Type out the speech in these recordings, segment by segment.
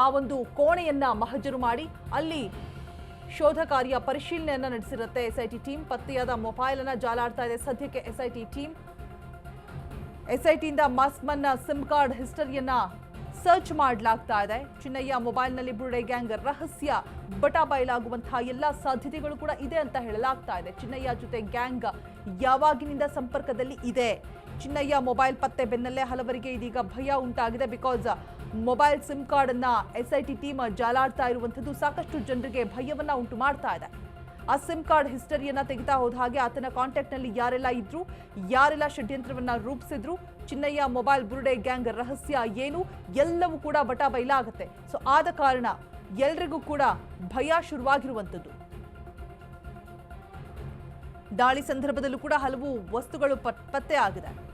ಆ ಒಂದು ಕೋಣೆಯನ್ನ ಮಹಜರು ಮಾಡಿ ಅಲ್ಲಿ ಶೋಧ ಕಾರ್ಯ ಪರಿಶೀಲನೆಯನ್ನ ನಡೆಸಿರುತ್ತೆ ಎಸ್ಐಟಿ ಟೀಮ್ ಪತ್ತೆಯಾದ ಮೊಬೈಲ್ ಅನ್ನ ಜಾಲಾಡ್ತಾ ಇದೆ ಸದ್ಯಕ್ಕೆ ಎಸ್ಐಟಿ ಟೀಮ್ ಎಸ್ಐಟಿಯಿಂದ ಮಸ್ಮನ್ನ ಸಿಮ್ ಕಾರ್ಡ್ ಹಿಸ್ಟರಿಯನ್ನ ಸರ್ಚ್ ಮಾಡಲಾಗ್ತಾ ಇದೆ. ಚಿನ್ನಯ್ಯ ಮೊಬೈಲ್ನಲ್ಲಿ ಬುರುಡೆ ಗ್ಯಾಂಗ್ ರಹಸ್ಯ ಬಟ ಬಯಲಾಗುವಂತಹ ಎಲ್ಲ ಸಾಧ್ಯತೆಗಳು ಕೂಡ ಇದೆ ಅಂತ ಹೇಳಲಾಗ್ತಾ ಇದೆ. ಚಿನ್ನಯ್ಯ ಜೊತೆ ಗ್ಯಾಂಗ್ ಯಾವಾಗಿನಿಂದ ಸಂಪರ್ಕದಲ್ಲಿ ಇದೆ? ಚಿನ್ನಯ್ಯ ಮೊಬೈಲ್ ಪತ್ತೆ ಬೆನ್ನಲ್ಲೇ ಹಲವರಿಗೆ ಇದೀಗ ಭಯ ಉಂಟಾಗಿದೆ ಬಿಕಾಸ್ ಮೊಬೈಲ್ ಸಿಮ್ ಕಾರ್ಡ್ ಅನ್ನ ಎಸ್ಐಟಿ ಟೀಮ್ ಜಾಲಾಡ್ತಾ ಇರುವಂಥದ್ದು ಸಾಕಷ್ಟು ಜನರಿಗೆ ಭಯವನ್ನ ಉಂಟು ಮಾಡ್ತಾ ಇದೆ. ಆ ಸಿಮ್ ಕಾರ್ಡ್ ಹಿಸ್ಟರಿಯನ್ನ ತೆಗಿತಾ ಹೋದ ಹಾಗೆ ಆತನ ಕಾಂಟ್ಯಾಕ್ಟ್ನಲ್ಲಿ ಯಾರೆಲ್ಲ ಇದ್ರು, ಯಾರೆಲ್ಲ ಷಡ್ಯಂತ್ರವನ್ನ ರೂಪಿಸಿದ್ರು, ಚಿನ್ನಯ್ಯ ಮೊಬೈಲ್ ಬುರುಡೆ ಗ್ಯಾಂಗ್ ರಹಸ್ಯ ಏನು, ಎಲ್ಲವೂ ಕೂಡ ಬಟ ಬಯಲಾಗುತ್ತೆ. ಸೊ, ಆದ ಕಾರಣ ಎಲ್ರಿಗೂ ಕೂಡ ಭಯ ಶುರುವಾಗಿರುವಂಥದ್ದು. ದಾಳಿ ಸಂದರ್ಭದಲ್ಲೂ ಕೂಡ ಹಲವು ವಸ್ತುಗಳು ಪತ್- ಪತ್ತೆ ಆಗಿದೆ.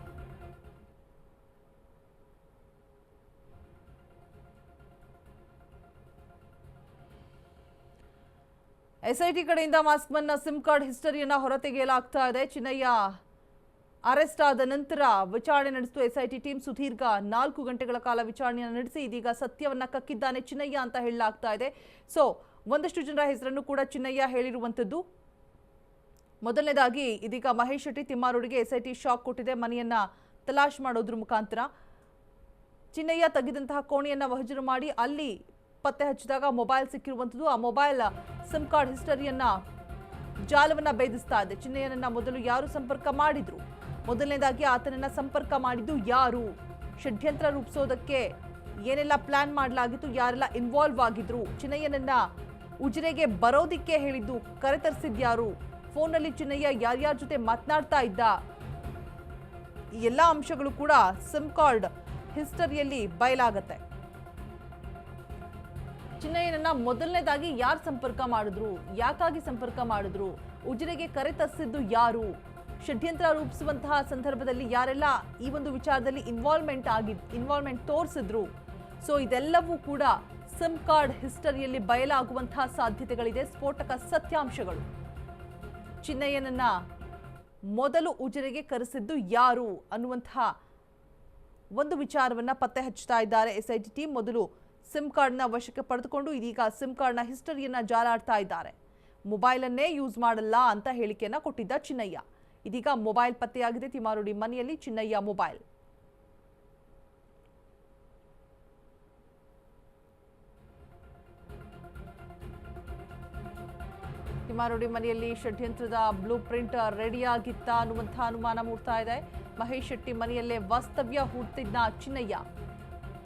ಎಸ್ಐಟಿ ಕಡೆಯಿಂದ ಮಾಸ್ಕ್ಮನ್ನ ಸಿಮ್ ಕಾರ್ಡ್ ಹಿಸ್ಟರಿಯನ್ನ ಹೊರತೆಗೆಯಲಾಗ್ತಾ ಇದೆ. ಚಿನ್ನಯ್ಯ, ಅರೆಸ್ಟ್ ಆದ ನಂತರ ವಿಚಾರಣೆ ನಡೆಸಿತು ಎಸ್ಐಟಿ ಟೀಮ್ ಸುದೀರ್ಘ ನಾಲ್ಕು ಗಂಟೆಗಳ ಕಾಲ ವಿಚಾರಣೆಯನ್ನು ನಡೆಸಿ ಇದೀಗ ಸತ್ಯವನ್ನ ಕಕ್ಕಿದ್ದಾನೆ ಚಿನ್ನಯ್ಯ ಅಂತ ಹೇಳಲಾಗ್ತಾ ಇದೆ. ಸೊ, ಒಂದಷ್ಟು ಜನರ ಹೆಸರನ್ನು ಕೂಡ ಚಿನ್ನಯ್ಯ ಹೇಳಿರುವಂಥದ್ದು ಮೊದಲನೇದಾಗಿ, ಇದೀಗ ಮಹೇಶ್ ಶೆಟ್ಟಿ ತಿಮ್ಮಾರೂರಿಗೆ ಎಸ್ಐಟಿ ಶಾಕ್ ಕೊಟ್ಟಿದೆ. ಮನೆಯನ್ನ ತಲಾಶ್ ಮಾಡೋದ್ರ ಮುಖಾಂತರ ಚಿನ್ನಯ್ಯ ತೆಗೆದಂತಹ ಕೋಣೆಯನ್ನ ವಹಜರು ಮಾಡಿ ಅಲ್ಲಿ ಪತ್ತೆ ಹಚ್ಚಿದಾಗ ಮೊಬೈಲ್ ಸಿಕ್ಕಿರುವಂಥದ್ದು. ಆ ಮೊಬೈಲ್, ಸಿಮ್ ಕಾರ್ಡ್ ಹಿಸ್ಟರಿಯನ್ನ ಜಾಲವನ್ನ ಭೇದಿಸ್ತಾ ಇದೆ. ಚಿನ್ನಯ್ಯನನ್ನ ಮೊದಲು ಯಾರು ಸಂಪರ್ಕ ಮಾಡಿದ್ರು? ಮೊದಲನೇದಾಗಿ ಆತನನ್ನ ಸಂಪರ್ಕ ಮಾಡಿದ್ದು ಯಾರು? ಷಡ್ಯಂತ್ರ ರೂಪಿಸೋದಕ್ಕೆ ಏನೆಲ್ಲ ಪ್ಲಾನ್ ಮಾಡಲಾಗಿತ್ತು? ಯಾರೆಲ್ಲ ಇನ್ವಾಲ್ವ್ ಆಗಿದ್ರು? ಚಿನ್ನಯ್ಯನನ್ನ ಉಜಿರೆಗೆ ಬರೋದಿಕ್ಕೆ ಹೇಳಿದ್ದು ಕರೆತರಿಸಿದ್ಯಾರು ಫೋನಲ್ಲಿ ಚಿನ್ನಯ್ಯ ಯಾರ್ಯಾರ ಜೊತೆ ಮಾತನಾಡ್ತಾ ಇದ್ದ? ಈ ಎಲ್ಲ ಅಂಶಗಳು ಕೂಡ ಸಿಮ್ ಕಾರ್ಡ್ ಹಿಸ್ಟರಿಯಲ್ಲಿ ಬಯಲಾಗತ್ತೆ. ಚಿನ್ನಯ್ಯನನ್ನ ಮೊದಲನೇದಾಗಿ ಯಾರು ಸಂಪರ್ಕ ಮಾಡಿದ್ರು? ಯಾಕಾಗಿ ಸಂಪರ್ಕ ಮಾಡಿದ್ರು? ಉಜಿರೆಗೆ ಕರೆ ತರಿಸಿದ್ದು ಯಾರು? ಷಡ್ಯಂತ್ರ ರೂಪಿಸುವಂತಹ ಸಂದರ್ಭದಲ್ಲಿ ಯಾರೆಲ್ಲ ಈ ಒಂದು ವಿಚಾರದಲ್ಲಿ ಇನ್ವಾಲ್ವ್ಮೆಂಟ್ ಆಗಿ ಇನ್ವಾಲ್ವ್ಮೆಂಟ್ ತೋರಿಸಿದ್ರು? ಸೊ ಇದೆಲ್ಲವೂ ಕೂಡ ಸಿಮ್ ಕಾರ್ಡ್ ಹಿಸ್ಟರಿಯಲ್ಲಿ ಬಯಲಾಗುವಂತಹ ಸಾಧ್ಯತೆಗಳಿದೆ. ಸ್ಫೋಟಕ ಸತ್ಯಾಂಶಗಳು. ಚಿನ್ನಯ್ಯನನ್ನ ಮೊದಲು ಉಜಿರೆಗೆ ಕರೆಸಿದ್ದು ಯಾರು ಅನ್ನುವಂತಹ ಒಂದು ವಿಚಾರವನ್ನ ಪತ್ತೆ ಹಚ್ಚುತ್ತಾ ಇದ್ದಾರೆ. ಎಸ್ಐಟಿ ಟೀಮ್ ಮೊದಲು ಸಿಮ್ ಕಾರ್ಡ್ನ ವಶಕ್ಕೆ ಪಡೆದುಕೊಂಡು ಇದೀಗ ಸಿಮ್ ಕಾರ್ಡ್ನ ಹಿಸ್ಟರಿಯನ್ನ ಜಾಲಾಡ್ತಾ ಇದ್ದಾರೆ. ಮೊಬೈಲನ್ನೇ ಯೂಸ್ ಮಾಡಲ್ಲ ಅಂತ ಹೇಳಿಕೆಯನ್ನ ಕೊಟ್ಟಿದ್ದ ಚಿನ್ನಯ್ಯ. ಇದೀಗ ಮೊಬೈಲ್ ಪತ್ತೆಯಾಗಿದೆ. ತಿಮಾರುಡಿ ಮನೆಯಲ್ಲಿ ಚಿನ್ನಯ್ಯ ಮೊಬೈಲ್. ತಿಮಾರುಡಿ ಮನೆಯಲ್ಲಿ ಷಡ್ಯಂತ್ರದ ಬ್ಲೂ ಪ್ರಿಂಟ್ ರೆಡಿಯಾಗಿತ್ತ ಅನ್ನುವಂಥ ಅನುಮಾನ ಮೂಡ್ತಾ ಇದೆ. ಮಹೇಶ್ ಶೆಟ್ಟಿ ಮನೆಯಲ್ಲೇ ವಾಸ್ತವ್ಯ ಹೂಡ್ತಿದ್ದ ಚಿನ್ನಯ್ಯ.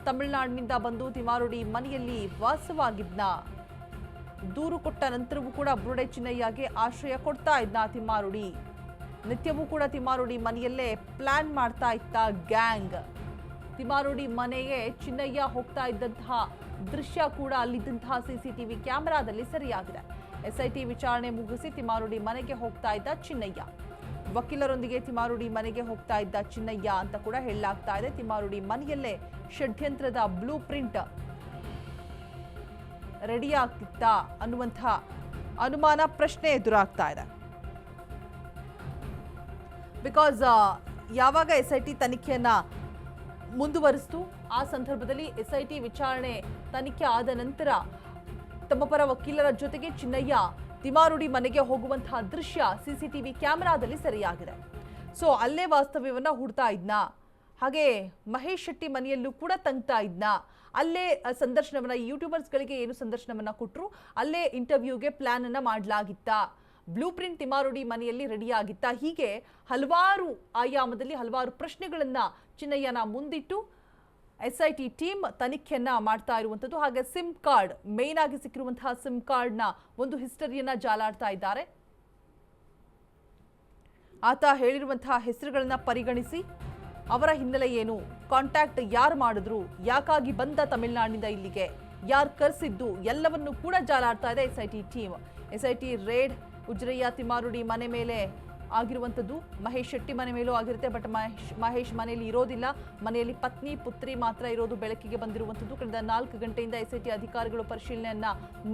ತಮಿಳುನಾಡಿನಿಂದ ಬಂದು ತಿಮಾರುಡಿ ಮನೆಯಲ್ಲಿ ವಾಸವಾಗಿದ್ನ. ದೂರು ಕೊಟ್ಟ ನಂತರವೂ ಕೂಡ ಬುರುಡೆ ಚಿನ್ನಯ್ಯಗೆ ಆಶ್ರಯ ಕೊಡ್ತಾ ಇದ್ನ ತಿಮಾರುಡಿ. ನಿತ್ಯವೂ ಕೂಡ ತಿಮಾರುಡಿ ಮನೆಯಲ್ಲೇ ಪ್ಲಾನ್ ಮಾಡ್ತಾ ಇತ್ತ ಗ್ಯಾಂಗ್. ತಿಮಾರುಡಿ ಮನೆಗೆ ಚಿನ್ನಯ್ಯ ಹೋಗ್ತಾ ಇದ್ದಂತಹ ದೃಶ್ಯ ಕೂಡ ಅಲ್ಲಿದ್ದಂತಹ ಸಿಸಿಟಿವಿ ಕ್ಯಾಮೆರಾದಲ್ಲಿ ಸರಿಯಾಗಿದೆ. ಎಸ್ಐಟಿ ವಿಚಾರಣೆ ಮುಗಿಸಿ ತಿಮಾರುಡಿ ಮನೆಗೆ ಹೋಗ್ತಾ ಇದ್ದ ಚಿನ್ನಯ್ಯ. ವಕೀಲರೊಂದಿಗೆ ತಿಮಾರುಡಿ ಮನೆಗೆ ಹೋಗ್ತಾ ಇದ್ದ ಚಿನ್ನಯ್ಯ ಅಂತ ಕೂಡ ಹೇಳಲಾಗ್ತಾ ಇದೆ. ತಿಮಾರುಡಿ ಮನೆಯಲ್ಲೇ ಷಡ್ಯಂತ್ರದ ಬ್ಲೂ ಪ್ರಿಂಟ್ ರೆಡಿ ಆಗ್ತಿತ್ತಾ ಅನ್ನುವಂಥ ಅನುಮಾನ ಪ್ರಶ್ನೆ ಎದುರಾಗ್ತಾ ಇದೆ. ಬಿಕಾಸ್ ಯಾವಾಗ ಎಸ್ ಐ ಟಿ ತನಿಖೆಯನ್ನ ಮುಂದುವರಿಸ್ತು, ಆ ಸಂದರ್ಭದಲ್ಲಿ ಎಸ್ ಐ ಟಿ ವಿಚಾರಣೆ ತನಿಖೆ ಆದ ನಂತರ ತಮ್ಮ ಪರ ವಕೀಲರ ಜೊತೆಗೆ ಚಿನ್ನಯ್ಯ ತಿಮಾರುಡಿ ಮನೆಗೆ ಹೋಗುವಂತಹ ದೃಶ್ಯ ಸಿಸಿಟಿವಿ ಕ್ಯಾಮೆರಾದಲ್ಲಿ ಸೆರೆಯಾಗಿದೆ. ಸೊ ಅಲ್ಲೇ ವಾಸ್ತವ್ಯವನ್ನ ಹುಡ್ತಾ ಇದ್ನ. ಹಾಗೆ ಮಹೇಶ್ ಶೆಟ್ಟಿ ಮನೆಯಲ್ಲೂ ಕೂಡ ತಂಗ್ತಾ ಇದ್ನ. ಅಲ್ಲೇ ಸಂದರ್ಶನವನ್ನ ಯೂಟ್ಯೂಬರ್ಸ್ಗಳಿಗೆ ಏನು ಸಂದರ್ಶನವನ್ನ ಕೊಟ್ಟರು ಅಲ್ಲೇ ಇಂಟರ್ವ್ಯೂಗೆ ಪ್ಲಾನ್ ಅನ್ನ ಮಾಡಲಾಗಿತ್ತ. ಬ್ಲೂ ಪ್ರಿಂಟ್ ತಿಮಾರುಡಿ ಮನೆಯಲ್ಲಿ ರೆಡಿಯಾಗಿತ್ತಾ. ಹೀಗೆ ಹಲವಾರು ಆಯಾಮದಲ್ಲಿ ಹಲವಾರು ಪ್ರಶ್ನೆಗಳನ್ನ ಚಿನ್ನಯ್ಯನ ಮುಂದಿಟ್ಟು ಎಸ್ ಟೀಮ್ ತನಿಖೆಯನ್ನ ಮಾಡ್ತಾ ಇರುವಂಥದ್ದು ಹಾಗೆ ಸಿಮ್ ಕಾರ್ಡ್ ಮೇನ್ ಆಗಿ ಸಿಕ್ಕಿರುವಂತಹ ಸಿಮ್ ಕಾರ್ಡ್ನ ಒಂದು ಹಿಸ್ಟರಿಯನ್ನ ಜಾಲಾಡ್ತಾ ಇದ್ದಾರೆ. ಆತ ಹೇಳಿರುವಂತಹ ಹೆಸರುಗಳನ್ನ ಪರಿಗಣಿಸಿ, ಅವರ ಹಿನ್ನೆಲೆ ಏನು ಕಾಂಟ್ಯಾಕ್ಟ್ ಯಾರು ಮಾಡಿದ್ರು, ಯಾಕಾಗಿ ಬಂದ ತಮಿಳುನಾಡಿನಿಂದ ಇಲ್ಲಿಗೆ, ಯಾರು ಕರೆಸಿದ್ದು, ಎಲ್ಲವನ್ನು ಕೂಡ ಜಾಲಾಡ್ತಾ ಇದೆ S team. S I T raid, ಉಜ್ರಯ್ಯ Timarodi ಮನೆ ಮೇಲೆ ಆಗಿರುವಂಥದ್ದು. ಮಹೇಶ್ ಶೆಟ್ಟಿ ಮನೆ ಮೇಲೂ ಆಗಿರುತ್ತೆ, ಬಟ್ ಮಹೇಶ್ ಮಹೇಶ್ ಮನೆಯಲ್ಲಿ ಇರೋದಿಲ್ಲ. ಮನೆಯಲ್ಲಿ ಪತ್ನಿ, ಪುತ್ರಿ ಮಾತ್ರ ಇರೋದು ಬೆಳಕಿಗೆ ಬಂದಿರುವಂಥದ್ದು. ಕಳೆದ ನಾಲ್ಕು ಗಂಟೆಯಿಂದ ಎಸ್ ಅಧಿಕಾರಿಗಳು ಪರಿಶೀಲನೆಯನ್ನ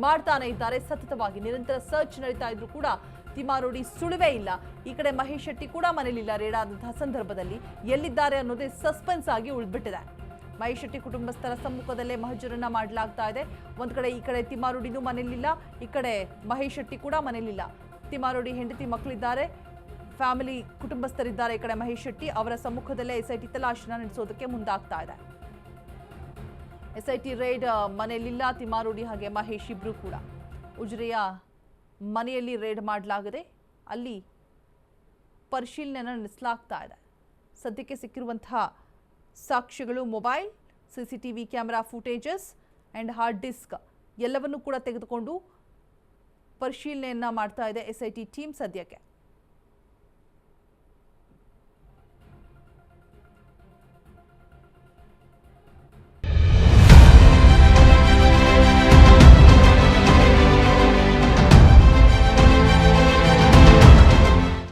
ಮಾಡ್ತಾನೆ ಇದ್ದಾರೆ. ಸತತವಾಗಿ ನಿರಂತರ ಸರ್ಚ್ ನಡೀತಾ ಇದ್ರು ಕೂಡ ತಿಮಾರೋಡಿ ಸುಳಿವೇ ಇಲ್ಲ. ಈ ಕಡೆ ಮಹೇಶ್ ಶೆಟ್ಟಿ ಕೂಡ ಮನೆಯಲ್ಲಿಲ್ಲ ರೇಡ್ ಆದಂತಹ ಸಂದರ್ಭದಲ್ಲಿ. ಎಲ್ಲಿದ್ದಾರೆ ಅನ್ನೋದೇ ಸಸ್ಪೆನ್ಸ್ ಆಗಿ ಉಳಿದ್ಬಿಟ್ಟಿದೆ. ಮಹೇಶ್ ಶೆಟ್ಟಿ ಕುಟುಂಬಸ್ಥರ ಸಮ್ಮುಖದಲ್ಲೇ ಮಹಜರನ್ನ ಮಾಡಲಾಗ್ತಾ ಇದೆ. ಒಂದ್ ಕಡೆ ಈ ಕಡೆ ತಿಮಾರೋಡಿನೂ ಮನೇಲಿಲ್ಲ, ಈ ಕಡೆ ಮಹೇಶ್ ಶೆಟ್ಟಿ ಕೂಡ ಮನೇಲಿಲ್ಲ. ತಿಮಾರೋಡಿ ಹೆಂಡತಿ ಮಕ್ಕಳಿದ್ದಾರೆ ಫ್ಯಾಮಿಲಿ ಕುಟುಂಬಸ್ಥರಿದ್ದಾರೆ. ಈ ಕಡೆ ಮಹೇಶ್ ಶೆಟ್ಟಿ ಅವರ ಸಮ್ಮುಖದಲ್ಲೇ ಎಸ್ಐಟಿ ತಲಾಶನ ನಡೆಸೋದಕ್ಕೆ ಮುಂದಾಗ್ತಾ ಇದೆ. ಎಸ್ಐಟಿ ರೈಡ್ ಮನೆಯಲ್ಲಿಲ್ಲ ತಿಮಾರೋಡಿ ಹಾಗೆ ಮಹೇಶ್ ಇಬ್ರು ಕೂಡ. ಉಜ್ರೆಯ ಮನೆಯಲ್ಲಿ ರೇಡ್ ಮಾಡಲಾಗಿದೆ ಅಲ್ಲಿ ಪರಿಶೀಲನೆ ನಡೆಸಲಾಗ್ತಾ ಇದೆ. ಸದ್ಯಕ್ಕೆ ಸಿಕ್ಕಿರುವಂತಹ ಸಾಕ್ಷ್ಯಗಳು mobile C C T V camera footages and hard disk ಎಲ್ಲವನ್ನೂ ಕೂಡ ತೆಗೆದುಕೊಂಡು ಪರಿಶೀಲನೆಯನ್ನು ಮಾಡ್ತಾ ಇದೆ ಎಸ್ ಐ ಟಿ ಟೀಮ್ ಸದ್ಯಕ್ಕೆ.